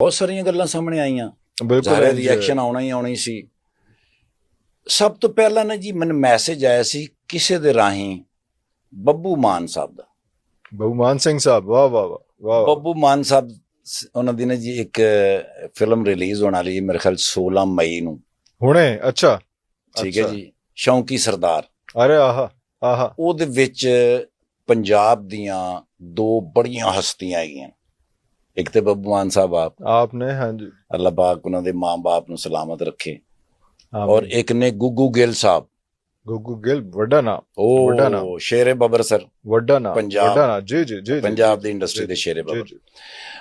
ਬਹੁਤ ਸਾਰੀਆਂ ਗੱਲਾਂ ਸਾਹਮਣੇ ਆਈਆਂ। ਬਿਲਕੁਲ ਸਾਰੇ ਰਿਐਕਸ਼ਨ ਆਉਣਾ ਹੀ ਆਉਣੀ ਸੀ। ਸਭ ਤੋਂ ਪਹਿਲਾਂ ਨਾ ਜੀ ਮੈਨੂੰ ਮੈਸੇਜ ਆਇਆ ਸੀ ਕਿਸੇ ਦੇ ਰਾਹੀਂ ਬੱਬੂ ਮਾਨ ਸਾਹਿਬ ਦਾ। ਬਹੁਮਾਨ ਸਿੰਘ ਸਾਹਿਬ ਵਾਹ ਵਾਹ ਵਾਹ। ਬੱਬੂ ਮਾਨ ਸਾਹਿਬ ਉਹਨਾਂ ਦੀ ਨਾ ਜੀ ਇੱਕ ਫਿਲਮ ਰਿਲੀਜ਼ ਹੋਣ ਵਾਲੀ ਮੇਰੇ ਖਿਆਲ 16 ਮਈ ਨੂੰ। ਹੁਣੇ ਅੱਛਾ। ਠੀਕ ਹੈ। ਜੀ ਸ਼ੌਂਕੀ ਸਰਦਾਰ। ਅਰੇ ਆਹਾ ਆਹਾ। ਉਹਦੇ ਵਿੱਚ ਪੰਜਾਬ ਦੀਆਂ ਦੋ ਬੜੀਆਂ ਹਸਤੀਆਂ ਹੈਗੀਆਂ। ਇੱਕ ਤੇ ਬੱਬੂ ਮਾਨ ਸਾਹਿਬ ਆਪ ਆਪਨੇ ਹਾਂਜੀ। ਅੱਲਾਹ ਪਾਕ ਉਹਨਾਂ ਦੇ ਮਾਂ-ਬਾਪ ਨੂੰ ਸਲਾਮਤ ਰੱਖੇ। ਔਰ ਇੱਕ ਨੇ ਗੁੱਗੂ ਗਿੱਲ ਸਾਹਿਬ। ਗੁੱਗੂ ਗਿੱਲ ਵੱਡਾ ਨਾਮ। ਵੱਡਾ ਉਹ ਨਾਮ। ਸ਼ੇਰੇ ਬਬਰ ਸਰ। ਵੱਡਾ ਨਾਮ ਪੰਜਾਬ। ਵੱਡਾ ਨਾਮ। ਜੀ ਜੀ ਜੀ ਪੰਜਾਬ ਦੀ ਇੰਡਸਟਰੀ ਦੇ ਸ਼ੇਰੇ ਬਬਰ।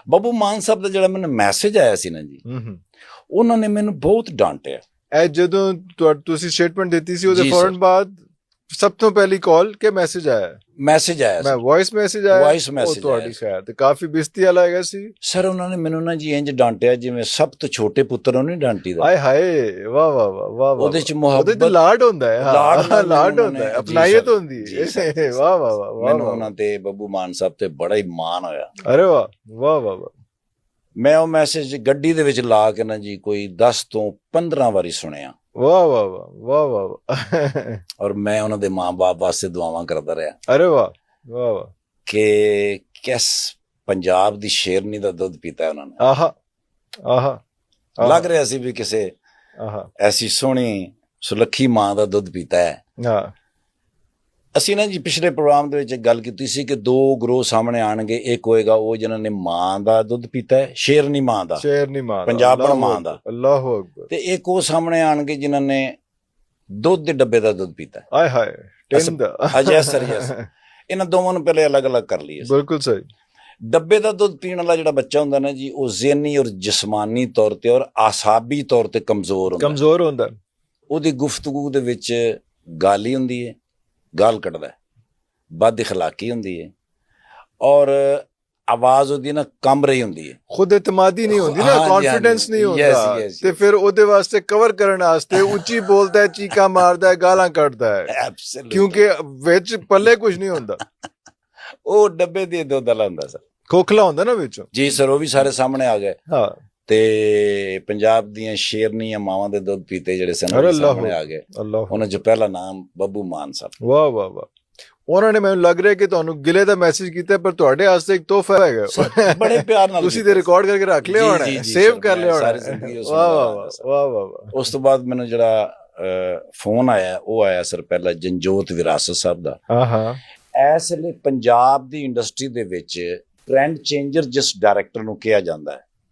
ਬੱਬੂ ਮਾਨ ਸਾਹਿਬ ਦਾ ਜਿਹੜਾ ਮੈਨੂੰ ਮੈਸੇਜ ਆਇਆ ਸੀ ਨਾ ਜੀ ਹੂੰ ਹੂੰ। ਉਹਨਾਂ ਨੇ ਮੈਨੂੰ ਬਹੁਤ ਡਾਂਟਿਆ। ਇਹ ਜਦੋਂ ਤੁਸੀਂ ਸਟੇਟਮੈਂਟ ਦਿੱਤੀ ਸੀ ਉਹਦੇ ਫੌਰਨ। ਬਾਅਦ ਸਭ ਤੋਂ ਪਹਿਲੀ ਕਾਲ ਕੇ ਮੈਸੇਜ ਆਇਆ? ਮੈਸੇਜ ਆਇਆ ਮੈਂ ਵੌਇਸ ਮੈਸੇਜ ਆਇਆ? ਉਹ message ਤੁਹਾਡੀ। ਖੈਰ ਤੇ ਕਾਫੀ ਬਿਸਤੀ ਵਾਲਾ ਹੈਗਾ ਸੀ। ਸਰ ਉਹਨਾਂ ਨੇ ਮੈਨੂੰ ਨਾ ਜੀ ਇੰਜ ਡਾਂਟਿਆ ਜਿਵੇਂ ਸਭ ਤੋਂ ਛੋਟੇ ਪੁੱਤਰ ਨੂੰ ਨਹੀਂ ਡਾਂਟੀਦਾ ਆਏ ਹਾਏ ਵਾਹ ਵਾਹ ਵਾਹ ਵਾਹ ਉਹਦੇ ਚ ਉਹਦੇ ਤੇ ਮੁਹੱਬਤ ਲਾਡ ਹੁੰਦਾ ਹੈ ਲਾਡ ਹਾਂ। ਲਾਡ ਉਹਨਾਂ ਹੁੰਦਾ ਹੈ ਸਰ, ਹੁੰਦੀ ਹੈ। ਵਾਹ ਵਾਹ ਵਾਹ ਮੈਨੂੰ। ਉਹਨਾਂ ਤੇ ਬੱਬੂ ਮਾਨ ਸਾਹਿਬ ਤੇ ਬੜਾ ਹੀ ਮਾਣ ਹੋਇਆ। ਅਰੇ ਵਾਹ ਵਾਹ ਵਾਹ ਮੈਂ ਉਹ ਮੈਸੇਜ ਗੱਡੀ ਦੇ ਵਿੱਚ ਲਾ ਕੇ ਨਾ ਜੀ ਕੋਈ 10 ਤੋਂ 15 ਵਾਰੀ ਸੁਣਿਆ। ਵਾਹ ਵਾਹ ਵਾਹ ਵਾਹ ਵਾਹ ਔਰ ਮੈਂ ਉਹਨਾਂ ਦੇ ਮਾਂ-ਬਾਪ ਵਾਸਤੇ ਦੁਆਵਾਂ ਕਰਦਾ ਰਿਹਾ। ਅਰੇ ਵਾਹ ਵਾਹ ਵਾਹ। ਕਿ ਕਿਸ ਪੰਜਾਬ ਦੀ ਸ਼ੇਰਨੀ ਦਾ ਦੁੱਧ ਪੀਤਾ ਉਹਨਾਂ ਨੇ। ਆਹਾ ਆਹਾ, ਲੱਗ ਰਿਹਾ ਸੀ ਵੀ ਕਿਸੇ ਆਹਾ। ਐਸੀ ਸੋਹਣੀ ਸੁਲੱਖੀ ਮਾਂ ਦਾ ਦੁੱਧ ਪੀਤਾ ਹੈ। ਹਾਂ। ਅਸੀਂ ਨਾ ਜੀ ਪਿਛਲੇ ਪ੍ਰੋਗਰਾਮ ਦੇ ਵਿੱਚ ਗੱਲ ਕੀਤੀ ਸੀ ਕਿ ਦੋ ਗਰੋਹ ਸਾਹਮਣੇ ਆਣਗੇ। ਇੱਕ ਹੋਏਗਾ ਉਹ ਜਿਨ੍ਹਾਂ ਨੇ ਮਾਂ ਦਾ ਦੁੱਧ ਪੀਤਾ ਹੈ ਸ਼ੇਰਨੀ ਮਾਂ ਦਾ। ਸ਼ੇਰ ਨਹੀਂ ਮਾਂ ਪੰਜਾਬ ਬਣ ਮਾਂ ਦਾ। ਅੱਲਾਹੁ ਅਕਬਰ। ਤੇ ਇੱਕ ਉਹ ਸਾਹਮਣੇ ਆਣਗੇ ਜਿਨ੍ਹਾਂ ਨੇ ਦੁੱਧ ਦੇ ਡੱਬੇ ਦਾ ਦੁੱਧ ਪੀਤਾ ਹੈ। ਆਏ ਹਾਏ ਟਿੰਨ ਦਾ ਅਜੇ ਸਰ ਯਸ ਇਹਨਾਂ ਦੋਵਾਂ ਨੂੰ ਪਹਿਲੇ ਅਲੱਗ-ਅਲੱਗ ਕਰ ਲਈਏ ਬਿਲਕੁਲ ਸਹੀ। ਡੱਬੇ ਦਾ ਦੁੱਧ ਪੀਣ ਵਾਲਾ ਜਿਹੜਾ ਬੱਚਾ ਹੁੰਦਾ ਨਾ ਜੀ ਉਹ ਜ਼ਿਹਨੀ ਔਰ ਜਿਸਮਾਨੀ ਤੌਰ ਤੇ ਔਰ ਆਸਾਬੀ ਤੌਰ ਤੇ ਕਮਜ਼ੋਰ ਹੁੰਦਾ। ਕਮਜ਼ੋਰ ਹੁੰਦਾ ਉਹਦੀ ਗੁਫ਼ਤਗੂ ਦੇ ਵਿੱਚ ਗਾਲੀ ਹੁੰਦੀ ਹੈ। ਗਾਲ ਕੱਢਦਾ ਹੈ ਬਦ اخلاقی ਹੁੰਦੀ ਹੈ ਔਰ ਆਵਾਜ਼ ਉਹਦੀ ਨਾ ਕੰਬ ਰਹੀ ਹੁੰਦੀ ਹੈ ਖੁਦ ਇਤਮਾਦੀ ਨਹੀਂ ਹੁੰਦੀ ਨਾ ਹਾਂਜੀ, ਕੌਨਫੀਡੈਂਸ ਨਹੀਂ ਹਾਂਜੀ। ਹੁੰਦਾ Yes, yes, ਤੇ yes. ਫਿਰ ਉਹਦੇ ਵਾਸਤੇ ਕਵਰ ਕਰਨ ਵਾਸਤੇ ਉੱਚੀ ਬੋਲਦਾ ਹੈ ਚੀਕਾ ਮਾਰਦਾ ਹੈ ਗਾਲਾਂ ਕੱਢਦਾ ਹੈ ਐਬਸੋਲੂਟ ਕਿਉਂਕਿ ਵਿੱਚ ਪੱਲੇ ਕੁਝ ਨਹੀਂ ਹੁੰਦਾ ਉਹ ਡੱਬੇ ਦੇ ਦੁੱਧ ਵਾਲਾ ਹੁੰਦਾ ਸਰ ਖੋਖਲਾ ਹੁੰਦਾ ਨਾ ਵਿੱਚੋਂ ਜੀ ਸਰ ਉਹ ਵੀ ਸਾਰੇ ਸਾਹਮਣੇ ਆ ਗਏ ਹਾਂ ਤੇ ਪੰਜਾਬ ਦੀਆਂ ਸ਼ੇਰਨੀਆਂ ਮਾਵਾਂ ਦੇ ਦੁੱਧ ਪੀਤੇ ਜਿਹੜੇ ਸਨ ਉਹ। ਸਾਹਮਣੇ ਆ ਗਏ। ਉਹਨਾਂ 'ਚ ਪਹਿਲਾ ਨਾਮ ਬੱਬੂ ਮਾਨ ਸਾਹਿਬ ਵਾਹ ਵਾਹ ਵਾਹ। ਉਹਨਾਂ ਨੇ ਮੈਨੂੰ ਲੱਗ ਰਿਹਾ ਕਿ ਤੁਹਾਨੂੰ ਗਿਲੇ ਦਾ ਮੈਸੇਜ ਕੀਤਾ ਪਰ ਤੁਹਾਡੇ ਵਾਸਤੇ ਇੱਕ ਤੋਹਫਾ ਹੈਗਾ। ਬੜੇ ਪਿਆਰ ਨਾਲ ਤੁਸੀਂ ਤੇ ਰਿਕਾਰਡ ਕਰਕੇ ਰੱਖ ਲਿਆ ਜੀ, ਹੋਣਾ ਜੀ, ਜੀ, ਸੇਵ ਸਰ, ਕਰ ਲਿਆ ਹੋਣਾ ਸਾਰੀ ਜ਼ਿੰਦਗੀ ਉਸ ਨੂੰ ਵਾਹ ਵਾਹ ਵਾਹ ਸਰ। ਵਾਹ। ਉਸ ਤੋਂ ਬਾਅਦ ਮੈਨੂੰ ਜਿਹੜਾ ਫੋਨ ਆਇਆ ਉਹ ਆਇਆ ਸਰ ਪਹਿਲਾਂ ਜੰਜੋਤ ਵਿਰਾਸਤ ਸਾਹਿਬ ਦਾ। ਹਾਂ ਹਾਂ। ਇਸ ਲਈ ਪੰਜਾਬ ਦੀ ਇੰਡਸਟਰੀ ਦੇ ਵਿੱਚ ਟ੍ਰੈਂਡ ਚੇਂਜਰ ਜਿਸ ਡਾਇਰੈਕਟਰ ਨੂੰ ਕਿਹਾ ਜਾਂਦਾ ਹੈ